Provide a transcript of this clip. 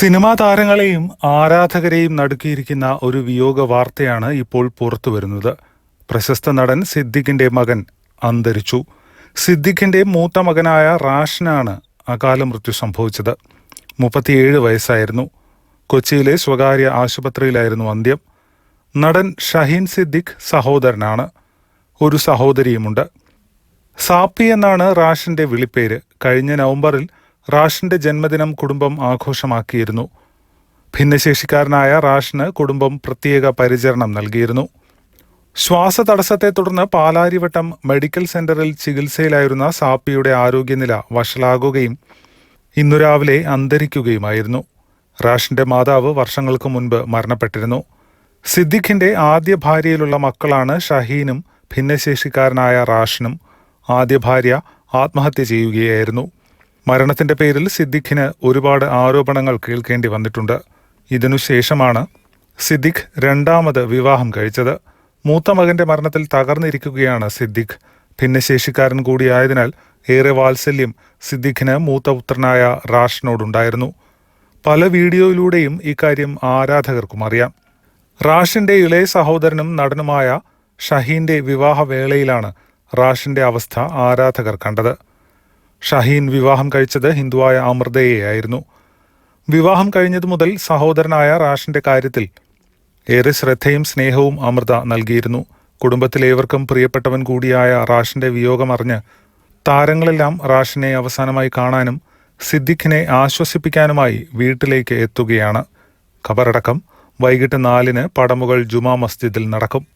Cinema താരങ്ങളെയും ആരാധകരെയും നടുക്കിയിരിക്കുന്ന ഒരു വിയോഗ വാർത്തയാണ് ഇപ്പോൾ പുറത്തു വരുന്നത്. പ്രശസ്ത നടൻ സിദ്ദിഖിന്റെ മകൻ അന്തരിച്ചു. സിദ്ദിഖിന്റെ മൂത്ത മകനായ റാഷനാണ് അകാല മൃത്യു സംഭവിച്ചത്. മുപ്പത്തിയേഴ് വയസ്സായിരുന്നു. കൊച്ചിയിലെ സ്വകാര്യ ആശുപത്രിയിലായിരുന്നു അന്ത്യം. നടൻ ഷഹീൻ സിദ്ദിഖ് സഹോദരനാണ്. ഒരു സഹോദരിയുമുണ്ട്. സാപ്പി എന്നാണ് റാഷിന്റെ വിളിപ്പേര്. കഴിഞ്ഞ നവംബറിൽ റാഷിന്റെ ജന്മദിനം കുടുംബം ആഘോഷമാക്കിയിരുന്നു. ഭിന്നശേഷിക്കാരനായ റാഷിന് കുടുംബം പ്രത്യേക പരിചരണം നൽകിയിരുന്നു. ശ്വാസതടസ്സത്തെ തുടർന്ന് പാലാരിവട്ടം മെഡിക്കൽ സെന്ററിൽ ചികിത്സയിലായിരുന്ന സാപ്പിയുടെ ആരോഗ്യനില വഷളാകുകയും ഇന്നു രാവിലെ അന്തരിക്കുകയുമായിരുന്നു. റാഷിന്റെ മാതാവ് വർഷങ്ങൾക്ക് മുൻപ് മരണപ്പെട്ടിരുന്നു. സിദ്ദിഖിന്റെ ആദ്യ ഭാര്യയിലുള്ള മക്കളാണ് ഷഹീനും ഭിന്നശേഷിക്കാരനായ റാഷിനും. ആദ്യ ഭാര്യ ആത്മഹത്യ ചെയ്യുകയായിരുന്നു. മരണത്തിന്റെ പേരിൽ സിദ്ദിഖിന് ഒരുപാട് ആരോപണങ്ങൾ കേൾക്കേണ്ടി വന്നിട്ടുണ്ട്. ഇതിനുശേഷമാണ് സിദ്ദിഖ് രണ്ടാമത് വിവാഹം കഴിച്ചത്. മൂത്ത മകന്റെ മരണത്തിൽ തകർന്നിരിക്കുകയാണ് സിദ്ദിഖ്. ഭിന്നശേഷിക്കാരൻ കൂടിയായതിനാൽ ഏറെ വാത്സല്യം സിദ്ദിഖിന് മൂത്ത പുത്രനായ റാഷിനോടുണ്ടായിരുന്നു. പല വീഡിയോയിലൂടെയും ഇക്കാര്യം ആരാധകർക്കും അറിയാം. റാഷിന്റെ ഇളയ സഹോദരനും നടനുമായ ഷഹീന്റെ വിവാഹവേളയിലാണ് റാഷിന്റെ അവസ്ഥ ആരാധകർ കണ്ടത്. ഷഹീൻ വിവാഹം കഴിച്ചത് ഹിന്ദുവായ അമൃതയെയായിരുന്നു വിവാഹം കഴിഞ്ഞതു മുതൽ സഹോദരനായ റാഷിന്റെ കാര്യത്തിൽ ഏറെ ശ്രദ്ധയും സ്നേഹവും അമൃത നൽകിയിരുന്നു. കുടുംബത്തിലേവർക്കും പ്രിയപ്പെട്ടവൻ കൂടിയായ റാഷിന്റെ വിയോഗമറിഞ്ഞ് താരങ്ങളെല്ലാം റാഷിനെ അവസാനമായി കാണാനും സിദ്ദിഖിനെ ആശ്വസിപ്പിക്കാനുമായി വീട്ടിലേക്ക് എത്തുകയാണ്. ഖബറടക്കം വൈകിട്ട് നാലിന് പടമുകൾ ജുമാ മസ്ജിദിൽ നടക്കും.